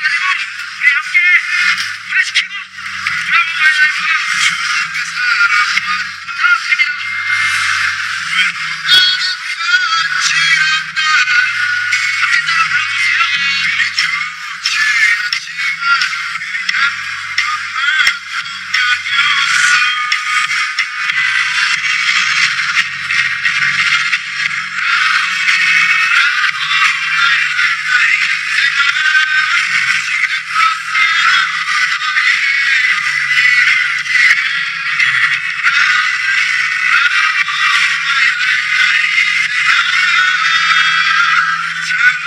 자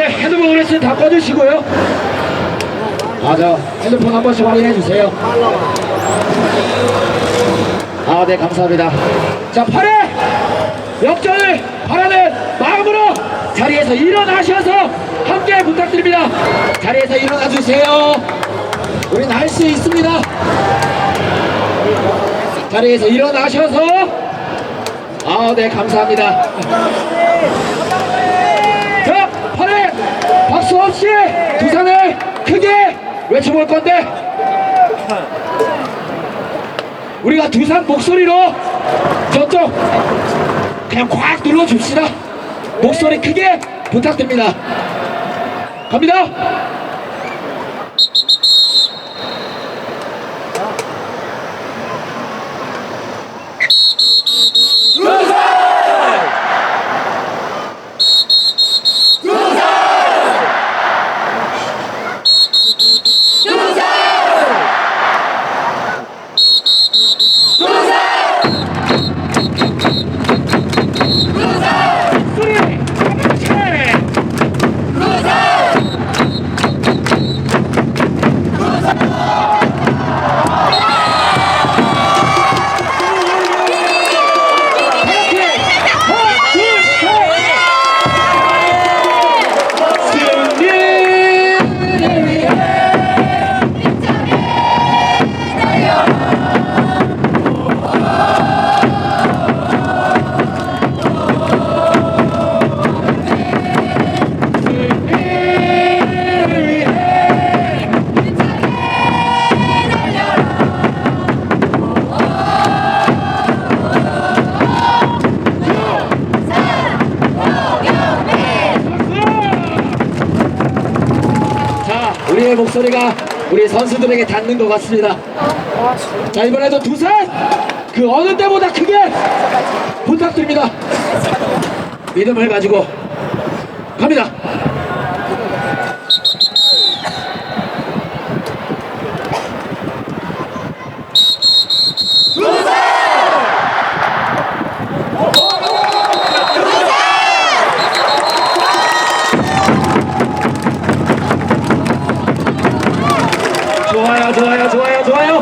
이제 핸드폰 어르신 다 꺼주시고요. 아저 핸드폰 한 번씩 확인해 주세요. 아 네 감사합니다. 자 8회 역전을 바라는 마음으로 자리에서 일어나셔서 함께 부탁드립니다. 자리에서 일어나 주세요. 우린 할 수 있습니다. 자리에서 일어나셔서 아 네 감사합니다 자, 팔에 없이 두산을 크게 외쳐볼 건데 우리가 두산 목소리로 저쪽 그냥 꽉 눌러줍시다. 목소리 크게 부탁드립니다. 갑니다. করবেন 소리가 우리 선수들에게 닿는 것 같습니다. 자, 이번에도 두산 그 어느 때보다 크게 부탁드립니다. 믿음을 가지고 갑니다. 좋아요, 좋아요, 좋아요, 좋아요.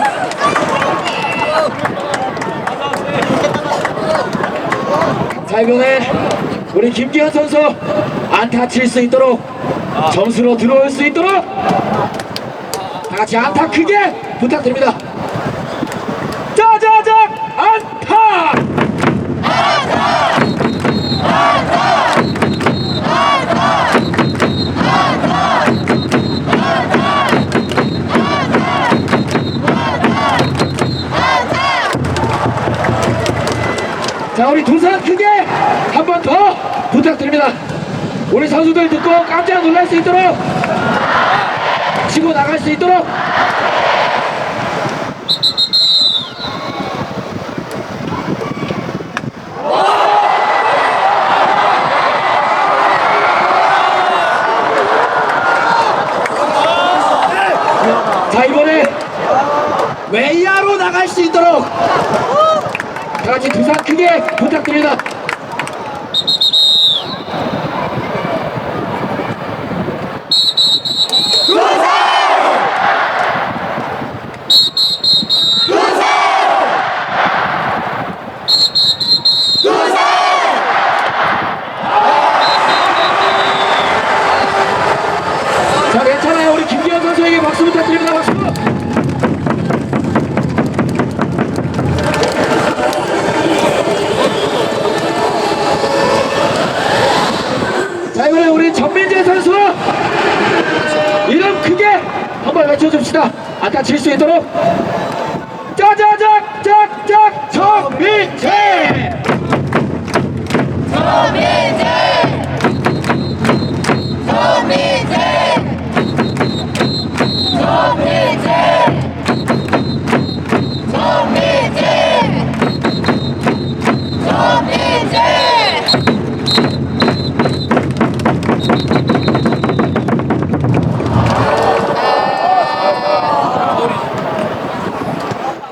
자, 이번에 우리 김기현 선수 안타 칠수 있도록 점수로 들어올 수 있도록 다 같이 안타 크게 부탁드립니다. 짜자작 안타! 우리 두산 크게 한 번 더 부탁드립니다. 우리 선수들 듣고 깜짝 놀랄 수 있도록 치고 나갈 수 있도록 자 이번에 외야로 나갈 수 있도록 다 같이 두산 크게 부탁드립니다. 자 괜찮아요 우리 김기현 선수에게 박수 부탁드립니다 박수 자 이번에 우리 전민재 선수 이름 크게 한번 아까 칠수 있도록. 짜자작 짝짝 전민재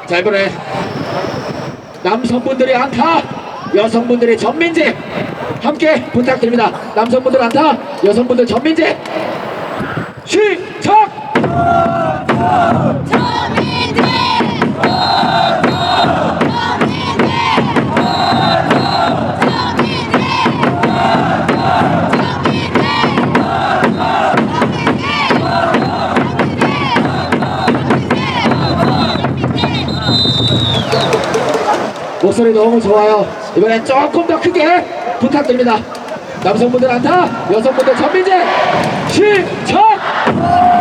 자 이번에 남성분들의 안타 여성분들의 전민재 함께 부탁드립니다. 남성분들 안타 여성분들 전민재 시 목소리 너무 좋아요. 이번엔 조금 더 크게 부탁드립니다. 남성분들 안타 여성분들 전민재 시작